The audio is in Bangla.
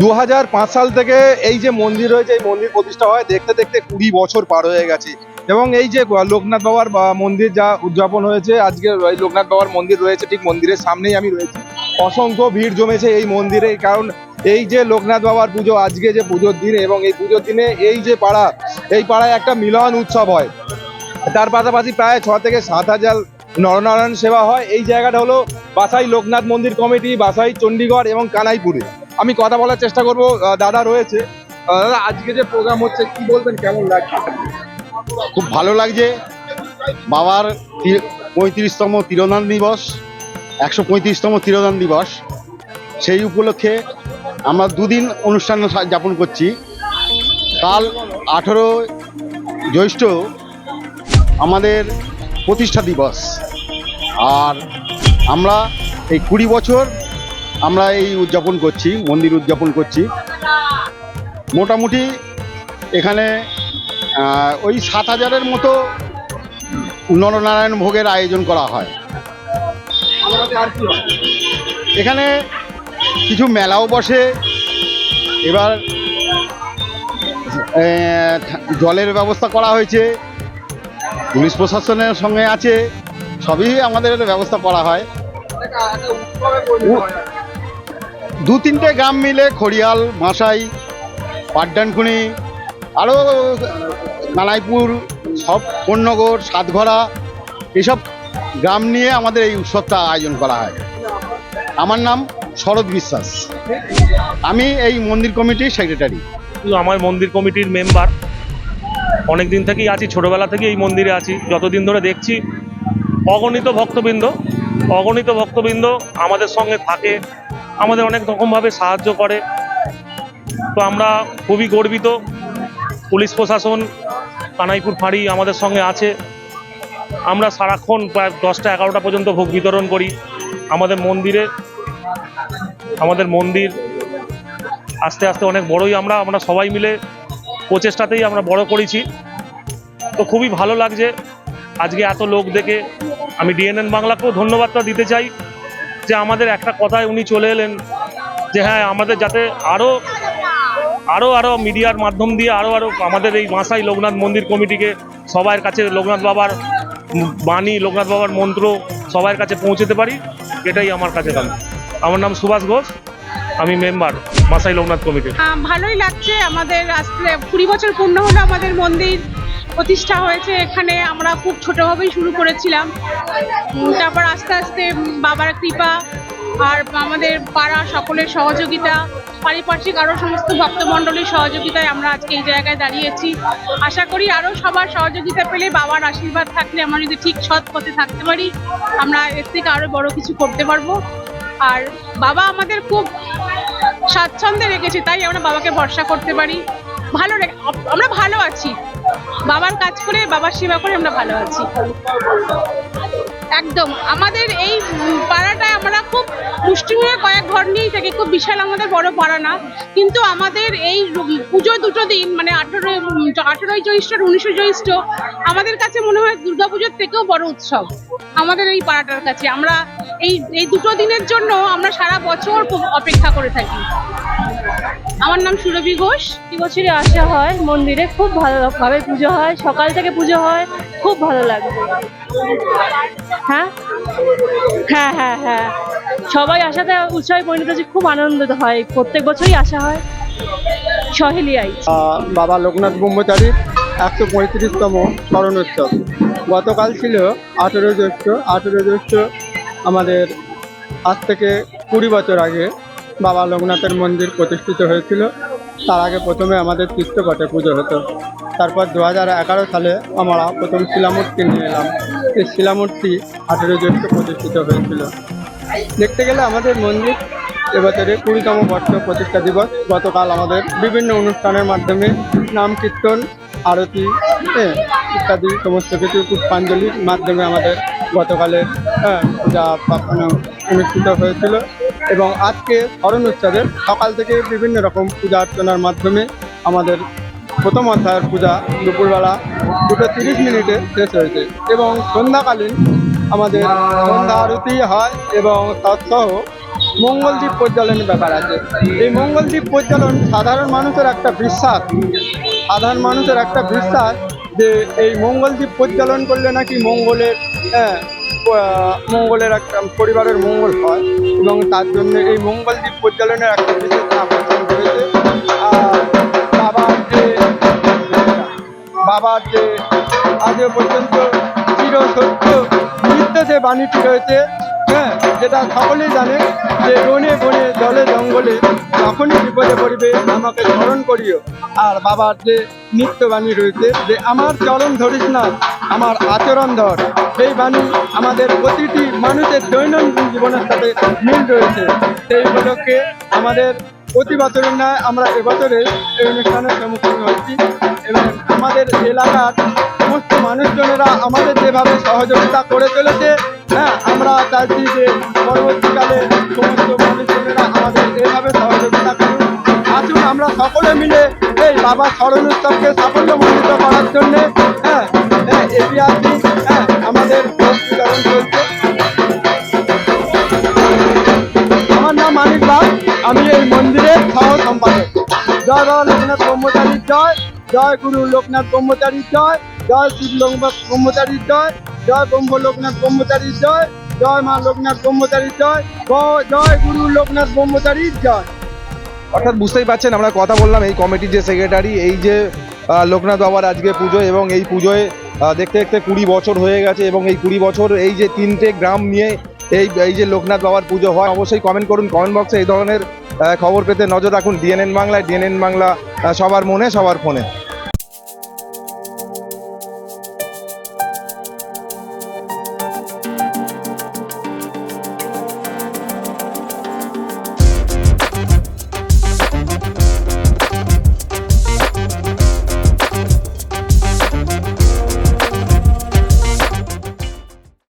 দু হাজার পাঁচ সাল থেকে এই যে মন্দির রয়েছে, এই মন্দির প্রতিষ্ঠা হয় দেখতে দেখতে কুড়ি বছর পার হয়ে গেছে। এবং এই যে লোকনাথ বাবার মন্দির যা উদযাপন হয়েছে, আজকে এই লোকনাথ বাবার মন্দির রয়েছে, ঠিক মন্দিরের সামনেই আমি রয়েছি। অসংখ্য ভিড় জমেছে এই মন্দিরে কারণ এই যে লোকনাথ বাবার পুজো, আজকে যে পুজোর দিনে এবং এই পুজোর দিনে এই যে পাড়া, এই পাড়ায় একটা মিলন উৎসব হয়। তার পাশাপাশি প্রায় ছ থেকে সাত হাজার নরনারায়ণ সেবা হয়। এই জায়গাটা হলো বাসাই লোকনাথ মন্দির কমিটি, বাসাই চণ্ডীগড় এবং কানাইপুরে। আমি কথা বলার চেষ্টা করব দাদা রয়েছে। দাদা, আজকে যে প্রোগ্রাম হচ্ছে, কি বলবেন, কেমন লাগছে? খুব ভালো লাগছে। বাবার পঁয়ত্রিশতম তিরোধান দিবস, একশো পঁয়ত্রিশতম তিরোধান দিবস। সেই উপলক্ষে আমরা দুদিন অনুষ্ঠান যাপন করছি। কাল আঠেরো জ্যৈষ্ঠ আমাদের প্রতিষ্ঠা দিবস। আর আমরা এই কুড়ি বছর আমরা এই উদযাপন করছি, মন্দির উদযাপন করছি। মোটামুটি এখানে ওই সাত হাজারের মতো নরনারায়ণ ভোগের আয়োজন করা হয়। এখানে কিছু মেলাও বসে। এবার জলের ব্যবস্থা করা হয়েছে। পুলিশ প্রশাসনের সঙ্গে আছে। সবই আমাদের ব্যবস্থা করা হয়। দু তিনটে গ্রাম মিলে খড়িয়াল, মাসাই পাড্ডানকুনি আরও নানাইপুর, সব পণ্যগর সাতঘরা, এসব গ্রাম নিয়ে আমাদের এই উৎসবটা আয়োজন করা হয়। আমার নাম শরৎ বিশ্বাস। আমি এই মন্দির কমিটির সেক্রেটারি। আমার মন্দির কমিটির মেম্বার। অনেক দিন থেকেই আছি, ছোটবেলা থেকে এই মন্দিরে আছি। যতদিন ধরে দেখছি, অগণিত ভক্তবৃন্দ অগণিত ভক্তবৃন্দ আমাদের সঙ্গে থাকে। আমাদের অনেক রকমভাবে সাহায্য করে। তো আমরা খুবই গর্বিত। পুলিশ প্রশাসন, কানাইপুর ফাঁড়ি আমাদের সঙ্গে আছে। আমরা সারাক্ষণ প্রায় দশটা এগারোটা পর্যন্ত ভোগ বিতরণ করি। আমাদের মন্দিরে, আমাদের মন্দির। আস্তে আস্তে অনেক বড়ই আমরা আমরা সবাই মিলে প্রচেষ্টাতেই আমরা বড় করেছি। তো খুবই ভালো লাগছে। আজকে এত লোক দেখে আমি ডিএনএন বাংলাকেও ধন্যবাদটা দিতে চাই। যে আমাদের একটা কথায় উনি চলে এলেন যে হ্যাঁ আমাদের যাতে আরও আরও আরও মিডিয়ার মাধ্যম দিয়ে আরও আরও আমাদের এই মাসাই লোকনাথ মন্দির কমিটিকে সবার কাছে লোকনাথ বাবার বাণী লোকনাথ বাবার মন্ত্র সবার কাছে পৌঁছতে পারি এটাই আমার কাছে দাম আমার নাম সুভাষ ঘোষ আমি মেম্বার মাসাই লোকনাথ কমিটির। আহ, ভালোই লাগছে আমাদের আসলে কুড়ি বছর পূর্ণ হলো আমাদের মন্দির প্রতিষ্ঠা হয়েছে এখানে, আমরা খুব ছোটোভাবেই শুরু করেছিলাম। তারপর আস্তে আস্তে বাবার কৃপা আর আমাদের পাড়া সকলের সহযোগিতা, পারিপার্শ্বিক আরও সমস্ত ভক্তমণ্ডলীর সহযোগিতায় আমরা আজকে এই জায়গায় দাঁড়িয়েছি। আশা করি আরও সবার সহযোগিতা পেলে বাবার আশীর্বাদ থাকলে আমরা যদি ঠিক সৎ পথে থাকতে পারি, আমরা এর থেকে আরও বড় কিছু করতে পারব। আর বাবা আমাদের খুব স্বাচ্ছন্দ্যে রেখেছে, তাই আমরা বাবাকে ভরসা করতে পারি। ভালো আমরা ভালো আছি। বাবার কাজ করে, বাবার সেবা করে আমরা ভালো আছি। একদম। আমাদের এই পাড়াটায় আমরা খুব মুষ্টিমেয় কয়েক ঘর নিয়েই থাকি, খুব বিশাল আমাদের বড় পাড়া না। কিন্তু আমাদের এই পুজো দুটো দিন মানে আঠেরোই আঠেরোই জ্যৈষ্ঠ আর উনিশে জ্যৈষ্ঠ, আমাদের কাছে মনে হয় দুর্গাপুজোর থেকেও বড় উৎসব আমাদের এই পাড়াটার কাছে। আমরা এই এই দুটো দিনের জন্য আমরা সারা বছর অপেক্ষা করে থাকি। আমার নাম সুরভি ঘোষ। বছরই আসা হয় মন্দিরে। খুব ভালো ভাবে পুজো হয়। সকাল থেকে পুজো হয়। খুব ভালো লাগছে হ্যাঁ? হ্যাঁ হ্যাঁ হ্যাঁ। সবাই আসাতে উৎসবে পরিণত হচ্ছে খুব আনন্দিত হয়। প্রত্যেক বছরই আসা হয়। সহেলিয়াই বাবা লোকনাথ ব্রহ্মচারীর একশো পঁয়ত্রিশতম স্মরণোৎসব গতকাল ছিল আঠেরো জ্যৈষ্ঠ। আঠেরো জ্যৈষ্ঠ আমাদের আজ থেকে কুড়ি বছর আগে বাবা লোকনাথের মন্দির প্রতিষ্ঠিত হয়েছিল। তার আগে প্রথমে আমাদের তীর্থপটে পুজো হতো। তারপর দু হাজার এগারো সালে আমরা প্রথম শিলামূর্তি নিয়ে এলাম। এই শিলামূর্তি আঠেরো জ্যৈষ্ঠ প্রতিষ্ঠিত হয়েছিল। দেখতে গেলে আমাদের মন্দির এবছরে কুড়িতম বর্ষ প্রতিষ্ঠা দিবস। গতকাল আমাদের বিভিন্ন অনুষ্ঠানের মাধ্যমে নাম কীর্তন, আরতি ইত্যাদি সমস্ত কিছু পুষ্পাঞ্জলির মাধ্যমে আমাদের গতকালের পূজা অনুষ্ঠিত হয়েছিল এবং আজকে স্মরণ উৎসবের সকাল থেকে বিভিন্ন রকম পূজা অর্চনার মাধ্যমে আমাদের প্রথম অধ্যায়ের পূজা দুপুরবেলা দুটো তিরিশ মিনিটে শেষ হয়েছে এবং সন্ধ্যাকালীন আমাদের সন্ধ্যা আরতি হয় এবং তৎসহ মঙ্গলদ্বীপ পরিচালনের ব্যাপার আছে। এই মঙ্গলদ্বীপ পরিচালন সাধারণ মানুষের একটা বিশ্বাস। সাধারণ মানুষের একটা বিশ্বাস যে এই মঙ্গলদ্বীপ পরিচালন করলে নাকি মঙ্গলের হ্যাঁ মঙ্গলের একটা পরিবারের মঙ্গল হয় এবং তার জন্য এই মঙ্গলদ্বীপ পরিচালনের একটা বিশেষ আকর্ষণ রয়েছে আর বাবার যে বাবার যে আজও পর্যন্ত চির সত্য নিত্য যে বাণীটি রয়েছে হ্যাঁ যেটা সকলেই জানে যে বনে বনে জলে জঙ্গলে যখনই বিপদে পড়বে আমাকে স্মরণ করিও। আর বাবার যে নিত্য বাণী রয়েছে, যে আমার চরণ ধরিস না, আমার আচরণ ধর। সেই বাণী আমাদের প্রতিটি মানুষের দৈনন্দিন জীবনের সাথে মিল রয়েছে। সেই উপলক্ষে আমাদের প্রতি বছরের নয় আমরা এবছরে এই অনুষ্ঠানের সম্মুখীন হচ্ছি এবং আমাদের এলাকার সমস্ত মানুষজনেরা আমাদের যেভাবে সহযোগিতা করে চলেছে হ্যাঁ আমরা চাইছি যে পরবর্তীকালে সমস্ত মানুষজনেরা আমাদের এভাবে সহযোগিতা করুন আসুন আমরা সকলে মিলে এই বাবা স্মরণ উৎসবকে সাফল্যমণ্ডিত করার জন্য হ্যাঁ হ্যাঁ হ্যাঁ আমাদের আমার নাম মানিক বাগ আমি এই মন্দিরের সহ সম্পাদক। জয় বাবা লোকনাথ ব্রহ্মচারীর জয়। জয় গুরু লোকনাথ ব্রহ্মচারীর জয়। জয় শিব লোকনাথ ব্রহ্মচারীর জয়। জয় ব্রহ্ম লোকনাথ ব্রহ্মচারীর জয়। জয় মা লোকনাথ ব্রহ্মচারীর জয়। জয় গুরু লোকনাথ ব্রহ্মচারীর জয়। অর্থাৎ বুঝতেই পারছেন, আমরা কথা বললাম এই কমিটির যে সেক্রেটারি এই যে লোকনাথ বাবার আজকে পুজো এবং এই পুজোয় দেখতে দেখতে কুড়ি বছর হয়ে গেছে এবং এই কুড়ি বছর এই যে তিনটে গ্রাম নিয়ে এই এই যে লোকনাথ বাবার পুজো হয়, অবশ্যই কমেন্ট করুন কমেন্ট বক্সে এই ধরনের খবর পেতে নজর রাখুন ডিএনএন বাংলায় ডিএনএন বাংলা সবার মনে, সবার ফোনে।